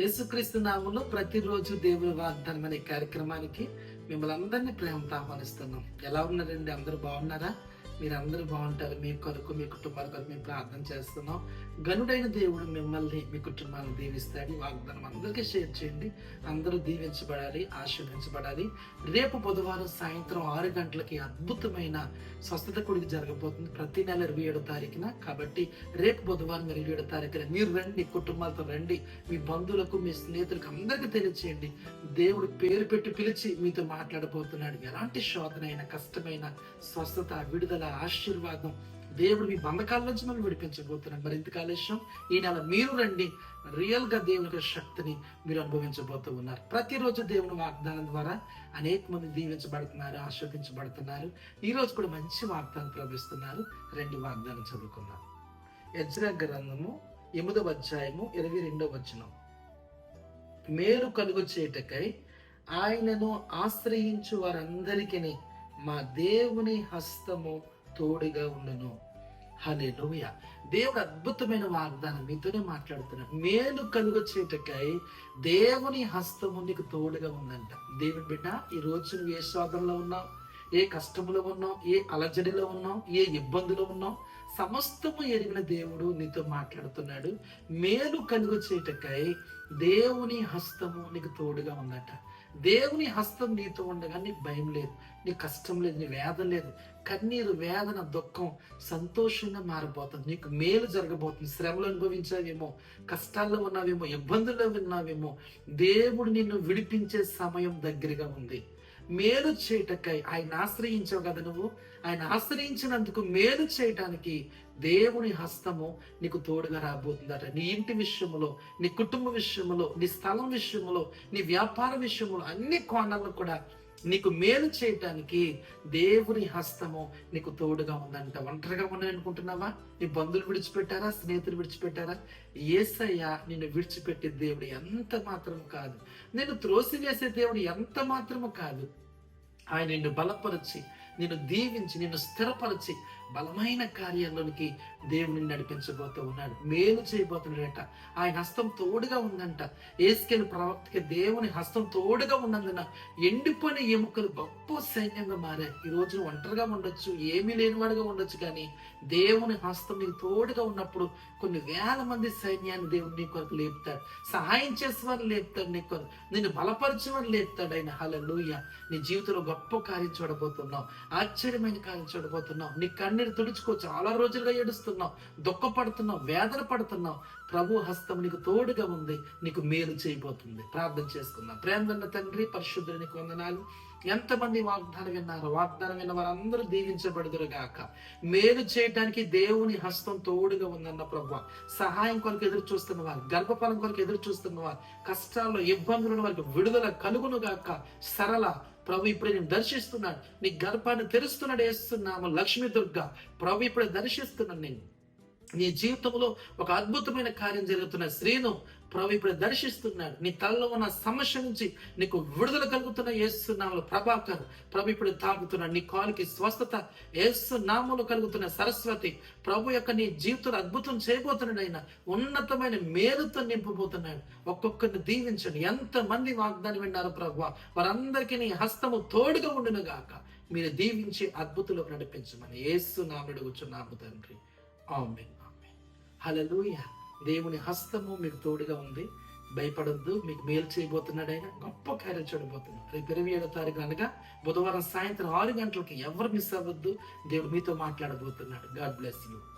యేసుక్రీస్తు నామంలో ప్రతిరోజు దేవుని వాగ్దానం అనే కార్యక్రమానికి మిమ్మల్ని అందరినీ ప్రేమతో ఆహ్వానిస్తున్నాం. ఎలా ఉన్నారండి? అందరూ బాగున్నారా? మీరు బాగుంటారు. మీ కొరకు మీ కుటుంబాల కొరకు మేము ప్రార్థన చేస్తున్నాం. గనుడైన దేవుడు మిమ్మల్ని మీ కుటుంబాన్ని దీవిస్తాడు. వాగ్దానం అందరికీ షేర్ చేయండి. అందరూ దీవించబడాలి ఆశీర్వించబడాలి రేపు బుధవారం సాయంత్రం ఆరు గంటలకి అద్భుతమైన స్వస్థత కొడుకు జరగబోతుంది. ప్రతి నెల ఇరవై ఏడో తారీఖున. కాబట్టి రేపు బుధవారం ఇరవై ఏడో తారీఖున మీరు రండి కుటుంబాలతో రండి మీ బంధువులకు మీ స్నేహితులకు అందరికీ తెలియచేయండి. దేవుడు పేరు పెట్టి పిలిచి మీతో మాట్లాడబోతున్నాడు. ఎలాంటి శోధనైన కష్టమైన స్వస్థత విడుదల ఆశీర్వాదం. దేవుడు మీ బంధకాల నుంచి మనం విడిపించబోతున్నాడు. మరి ఇంత కాలుష్యం ఈ నెల మీరు రండి. రియల్గా దేవుని యొక్క శక్తిని మీరు అనుభవించబోతూ ఉన్నారు. ప్రతిరోజు దేవుని వాగ్దానం ద్వారా అనేక మంది దీవించబడుతున్నారు ఆస్వాదించబడుతున్నారు ఈ రోజు కూడా మంచి వాగ్దానం ప్రవేశిస్తున్నారు రెండు వాగ్దానం చదువుకుందాం. యజ్ర గ్రంథము ఎనిమిదవ అధ్యాయము ఇరవై రెండవ వచనం. మేలు కలుగు చేటకై ఆయనను ఆశ్రయించు వారందరికీ మా దేవుని హస్తము తోడుగా ఉండను. హలే లోయ దేవుడు అద్భుతమైన వాగ్దానం మీతోనే మాట్లాడుతున్నాడు. మేలు కలుగు దేవుని హస్తము నీకు తోడుగా ఉందంట. దేవుని బిడ్డ ఈ రోజు నువ్వు ఏ శోధనలో ఉన్నావు? ఏ కష్టములో ఉన్నావు? ఏ అలజడిలో ఉన్నావు? ఏ ఇబ్బందులో ఉన్నావు? సమస్తము ఎరిగిన దేవుడు నీతో మాట్లాడుతున్నాడు. మేలు కలుగు చేటకై దేవుని హస్తము నీకు తోడుగా ఉందట. దేవుని హస్తం నీతో ఉండగా నీకు భయం లేదు నీ కష్టం లేదు నీ వేదన లేదు. కన్నీరు వేదన దుఃఖం సంతోషంగా మారిపోతుంది. నీకు మేలు జరగబోతుంది. శ్రమలు అనుభవించావేమో కష్టాల్లో ఉన్నావేమో ఇబ్బందుల్లో ఉన్నావేమో దేవుడు నిన్ను విడిపించే సమయం దగ్గరగా ఉంది. మేలు చేయటకై ఆయన ఆశ్రయించావు కదా నువ్వు? ఆయన ఆశ్రయించినందుకు మేలు చేయటానికి దేవుని హస్తము నీకు తోడుగా రాబోతుందట. నీ ఇంటి విషయంలో నీ కుటుంబ విషయంలో నీ స్థలం విషయంలో నీ వ్యాపార విషయంలో అన్ని కోణాల్లో కూడా నీకు మేలు చేయటానికి దేవుని హస్తము నీకు తోడుగా ఉందంట. ఒంటరిగా ఉన్నాయనుకుంటున్నావా నీ బంధువులు విడిచిపెట్టారా? స్నేహితులు విడిచిపెట్టారా? ఏసయ్య నిన్ను విడిచిపెట్టే దేవుడు ఎంత మాత్రము కాదు. నేను త్రోసివేసే దేవుడు ఎంత మాత్రము కాదు. ఆయన నిన్ను బలపరిచి నిన్ను దీవించి నిన్ను స్థిరపరిచి బలమైన కార్యాల్లోనికి దేవుని నడిపించబోతూ ఉన్నాడు. మేలు చేయబోతున్నాడట. ఆయన హస్తం తోడుగా ఉందంట. ఏసుకెళ్ళి ప్రవక్తకి దేవుని హస్తం తోడుగా ఉన్నందున ఎండిపోయిన ఎముకలు గొప్ప సైన్యంగా మారాయి. ఈ రోజు ఒంటరిగా ఉండొచ్చు ఏమీ లేనివాడుగా ఉండొచ్చు కానీ దేవుని హస్తం నీకు తోడుగా ఉన్నప్పుడు కొన్ని వేల మంది సైన్యాన్ని దేవుడు నీ కొరకు లేపుతాడు. సహాయం చేసేవారు లేపుతాడు నీ కొరకు. నిన్ను బలపరిచేవారు లేపుతాడు ఆయన. హలలుయ నీ జీవితంలో గొప్ప కార్యం చూడబోతున్నావు. ఆశ్చర్యమైన కార్యం చూడబోతున్నావు. నీ కన్నీరు తుడుచుకో చాలా రోజులుగా ఏడుస్తున్నావు దుఃఖపడుతున్నావు వేదన పడుతున్నావు ప్రభు హస్తం నీకు తోడుగా ఉంది నీకు మేలు చేయబోతుంది. ప్రార్థన చేసుకుందాం. ప్రేమన్న తండ్రి పరిశుద్ధునికి వందనాలు. ఎంతమంది వాగ్దానం విన్నారు? వాగ్దానం విన్న వారందరూ దీవించబడుదురు గాక మేలు చేయడానికి దేవుని హస్తం తోడుగా ఉందన్న ప్రభు సహాయం కొరకు ఎదురు చూస్తున్న వారు గర్భఫలం కొరకు ఎదురు చూస్తున్న వారు కష్టాల్లో ఇబ్బందులు ఉన్న వారికి విడుదల కలుగును గాక సరళ ప్రభు ఇప్పుడు నేను దర్శిస్తున్నాడు నీ గర్భాన్ని తెరుస్తున్నాడు వేస్తున్నాము లక్ష్మీ దుర్గా. ప్రభు ఇప్పుడే దర్శిస్తున్నాను నేను. నీ జీవితంలో ఒక అద్భుతమైన కార్యం జరుగుతున్న స్త్రీను ప్రభు ఇప్పుడు దర్శిస్తున్నాడు. నీ తలలో ఉన్న సమస్య నుంచి నీకు విడుదల కలుగుతున్న ఏస్తున్నాములు ప్రభాకర్ ప్రభు ఇప్పుడు తాగుతున్నాడు. నీ కాలుకి స్వస్థత ఏస్తున్నాములు కలుగుతున్న సరస్వతి ప్రభు యొక్క నీ జీవితంలో అద్భుతం చేయబోతున్నాడు ఆయన. ఉన్నతమైన మేలుతో నింపబోతున్నాడు. ఒక్కొక్కరిని దీవించండి. ఎంత మంది వాగ్దానం విన్నారు ప్రభు? వారందరికీ నీ హస్తము తోడుగా ఉండును గాక. మీరు దీవించి అద్భుతులకు నడిపించమని ఏసు నాముడు కూర్చున్నాము తండ్రి. ఆమెన్. ఆమెన్. హల్లెలూయా. దేవుని హస్తము మీకు తోడుగా ఉంది. భయపడొద్దు. మీకు మేలు చేయబోతున్నాడు ఆయన. గొప్ప కార్యం చూడబోతున్నాడు. రేపు ఇరవై ఏడో తారీఖు అనగా బుధవారం సాయంత్రం ఆరు గంటలకి ఎవరు మిస్ అవ్వద్దు. దేవుడు మీతో మాట్లాడబోతున్నాడు. God bless you.